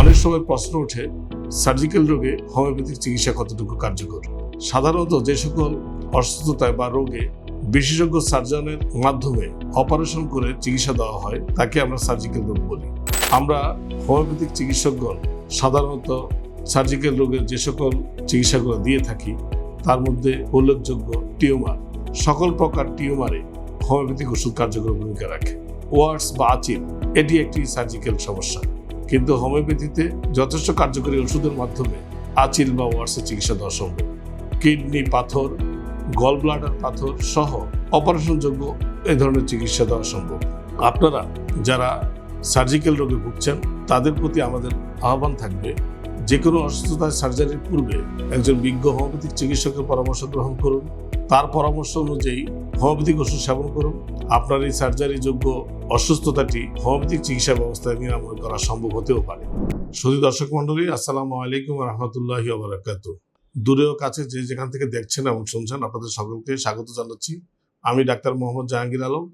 অনেক সময় প্রশ্ন ওঠে সার্জিক্যাল রোগে হোমিওপ্যাথিক চিকিৎসা কতটুকু কার্যকর? সাধারণত যে সকল অসুস্থতায় বা রোগে বিশেষজ্ঞ সার্জনের মাধ্যমে অপারেশন করে চিকিৎসা দেওয়া হয়, তাকে আমরা সার্জিক্যাল রোগ বলি। আমরা হোমিওপ্যাথিক চিকিৎসকগণ সাধারণত সার্জিক্যাল রোগের যে সকল চিকিৎসাগুলো দিয়ে থাকি, তার মধ্যে উল্লেখযোগ্য টিউমার। সকল প্রকার টিউমারে হোমিওপ্যাথিক ওষুধ কার্যকর ভূমিকা রাখে। ওয়ার্ডস বা আচিল এটি একটি সার্জিক্যাল সমস্যা। কিন্তু হোমিওপ্যাথিতে যথেষ্ট কার্যকরী ওষুধের মাধ্যমে আচিল বা ওয়ার্সের চিকিৎসা দেওয়া সম্ভব। কিডনি পাথর, গল ব্লাডার পাথর সহ অপারেশনযোগ্য এ ধরনের চিকিৎসা দেওয়া সম্ভব। আপনারা যারা সার্জিক্যাল রোগে ভুগছেন, তাদের প্রতি আমাদের আহ্বান থাকবে যে কোনো অসুস্থতায় সার্জারির পূর্বে একজন বিজ্ঞ হোমিওপ্যাথিক চিকিৎসকের পরামর্শ গ্রহণ করুন। তার পরামর্শ অনুযায়ী হোমিওপ্যাথিক ওষুধ সেবন করুন। আপনার এই সার্জারি যোগ্য অসুস্থতাটি হোমিওপ্যাথিক চিকিৎসা ব্যবস্থায় নিরাময় করা সম্ভব হতেও পারে। শুধু দর্শক মন্ডলী আসসালামু আলাইকুম রহমতুল্লাহি ওবরাকাত দূরে ও কাছে যে যেখান থেকে দেখছেন এবং শুনছেন আপনাদের সকলকে স্বাগত জানাচ্ছি। আমি doctor Mohammad Jahangir Alam,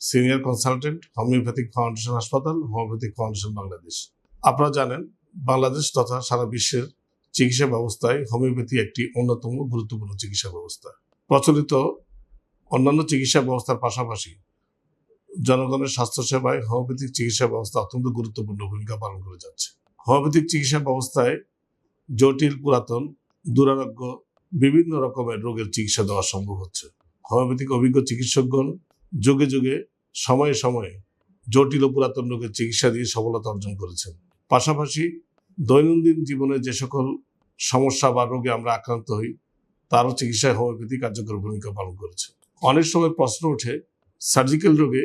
senior consultant, homeopathic foundation হাসপাতাল, হোমিওপ্যাথিক ফাউন্ডেশন বাংলাদেশ। আপনারা জানেন, বাংলাদেশ তথা সারা বিশ্বের চিকিৎসা ব্যবস্থায় হোমিওপ্যাথি একটি অন্যতম গুরুত্বপূর্ণ চিকিৎসা ব্যবস্থা। প্রচলিত অন্যান্য চিকিৎসা ব্যবস্থার পাশাপাশি জনগণের স্বাস্থ্যসেবায় হোমিওপ্যাথিক চিকিৎসা ব্যবস্থা অত্যন্ত গুরুত্বপূর্ণ ভূমিকা পালন করে যাচ্ছে। হোমিওপ্যাথিক চিকিৎসা ব্যবস্থায় জটিল, পুরাতন, দুরারোগ্য, বিভিন্ন রকমের রোগের চিকিৎসা দেওয়া সম্ভব হচ্ছে। হোমিওপ্যাথিক অভিজ্ঞ চিকিৎসকগণ যুগে যুগে, সময়ে সময়ে জটিল ও পুরাতন রোগের চিকিৎসা দিয়ে সফলতা অর্জন করেছেন। পাশাপাশি দৈনন্দিন জীবনে যে সকল সমস্যা বা রোগে আমরা আক্রান্ত হই, তারও চিকিৎসায় হোমিওপ্যাথি কার্যকর ভূমিকা পালন করেছে। অনেক সময় প্রশ্ন ওঠে সার্জিক্যাল রোগে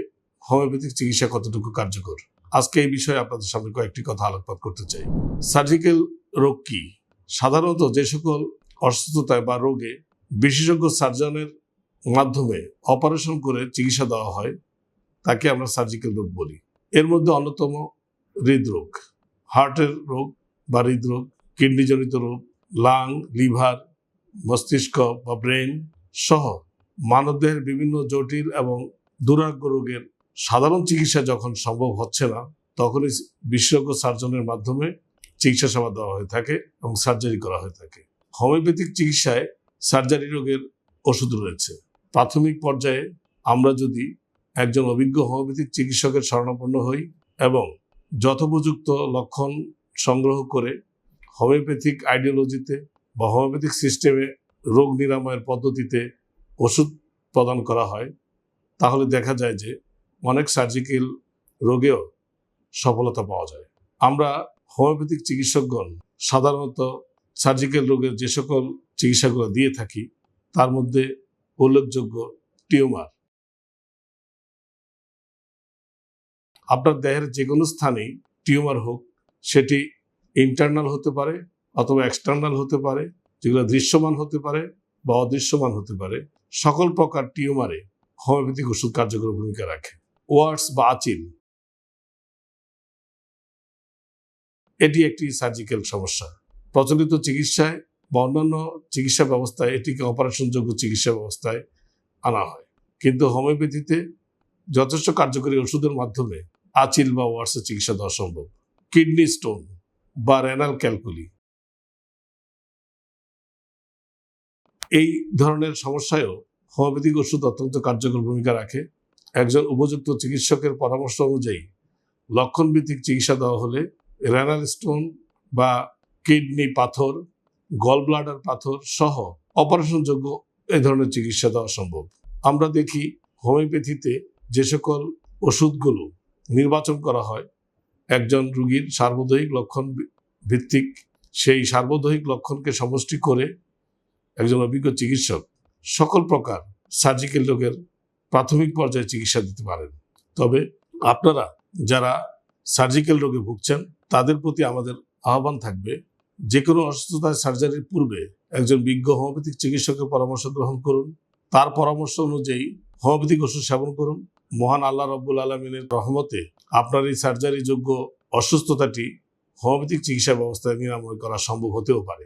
হোমিওপ্যাথিক চিকিৎসা কতটুকু কার্যকর? আজকে এই বিষয়ে আপনাদের সামনে কয়েকটি কথা আলোকপাত করতে চাই। সার্জিক্যাল রোগ কি? সাধারণত যে সকল অসুস্থতায় বা রোগে বিশেষজ্ঞ সার্জনের মাধ্যমে অপারেশন করে চিকিৎসা দেওয়া হয়, তাকে আমরা সার্জিক্যাল রোগ বলি। এর মধ্যে অন্যতম হৃদরোগ, হার্টের রোগ বা হৃদরোগ কিডনিজনিত রোগ লাং লিভার মস্তিষ্ক বা ব্রেন সহ মানবদেহের বিভিন্ন জটিল এবং দুরাগ্য রোগের সাধারণ চিকিৎসা যখন সম্ভব হচ্ছে না, তখনই বিশেষজ্ঞ সার্জনের মাধ্যমে চিকিৎসা সেবা দেওয়া হয়ে থাকে এবং সার্জারি করা হয়ে থাকে। হোমিওপ্যাথিক চিকিৎসায় সার্জারি রোগের ওষুধ রয়েছে। প্রাথমিক পর্যায়ে আমরা যদি একজন অভিজ্ঞ হোমিওপ্যাথিক চিকিৎসকের শরণাপন্ন হই এবং যথোপযুক্ত লক্ষণ সংগ্রহ করে হোমিওপ্যাথিক আইডিওলজিতে বা হোমিওপ্যাথিক সিস্টেমে রোগ নিরাময়ের পদ্ধতিতে ওষুধ প্রদান করা হয়, তাহলে দেখা যায় যে অনেক সার্জিক্যাল রোগেও সফলতা পাওয়া যায়। আমরা হোমিওপ্যাথিক চিকিৎসকগণ সাধারণত সার্জিক্যাল রোগের যে সকল চিকিৎসাগুলো দিয়ে থাকি, তার মধ্যে উল্লেখযোগ্য টিউমার। আপনার দেহের যে কোনো স্থানেই টিউমার হোক, সেটি ইন্টারনাল হতে পারে অথবা এক্সটার্নাল হতে পারে, যেগুলো দৃশ্যমান হতে পারে বা অদৃশ্যমান হতে পারে। সকল প্রকার টিউমারে হোমিওপ্যাথিক ওষুধ কার্যকর ভূমিকা রাখে। ওয়ার্ডস বা আচিল। এটি একটি সার্জিক্যাল সমস্যা। প্রচলিত চিকিৎসায় বা অন্যান্য চিকিৎসা ব্যবস্থায় এটিকে অপারেশনযোগ্য চিকিৎসা ব্যবস্থায় আনা হয়। কিন্তু হোমিওপ্যাথিতে যথেষ্ট কার্যকরী ওষুধের মাধ্যমে আচিল বা ওয়ার্সের চিকিৎসা দেওয়া সম্ভব। কিডনি স্টোন বা রেনাল ক্যালকুলি এই ধরনের সমস্যায়ও হোমিওপ্যাথিক ওষুধ অত্যন্ত কার্যকর ভূমিকা রাখে। একজন উপযুক্ত চিকিৎসকের পরামর্শ অনুযায়ী লক্ষণভিত্তিক চিকিৎসা দেওয়া হলে রেনাল স্টোন বা কিডনি পাথর, গল ব্লাডার পাথর সহ অপারেশনযোগ্য এই ধরনের চিকিৎসা দেওয়া সম্ভব। আমরা দেখি হোমিওপ্যাথিতে যে সকল ওষুধগুলো নির্বাচন করা হয়, একজন রুগীর সার্বদৈহিক লক্ষণ ভিত্তিক সেই সার্বদৈহিক লক্ষণকে সমষ্টি করে একজন অভিজ্ঞ চিকিৎসক, সকল প্রকার সার্জিক্যাল রোগের প্রাথমিক পর্যায়ে চিকিৎসা দিতে পারেন। তবে আপনারা যারা সার্জিক্যাল রোগে ভুগছেন, তাদের প্রতি আমাদের আহ্বান থাকবে যে কোনো অসুস্থতায় সার্জারির পূর্বে একজন বিজ্ঞ হোমিওপ্যাথিক চিকিৎসকের পরামর্শ গ্রহণ করুন। তার পরামর্শ অনুযায়ী হোমিওপ্যাথিক ওষুধ সেবন করুন। মহান আল্লাহ রব্বুল আলমিনের রহমতে আপনার এই সার্জারি যোগ্য অসুস্থতাটি হোমিওপ্যাথিক চিকিৎসা ব্যবস্থায় নিরাময় করা সম্ভব হতেও পারে।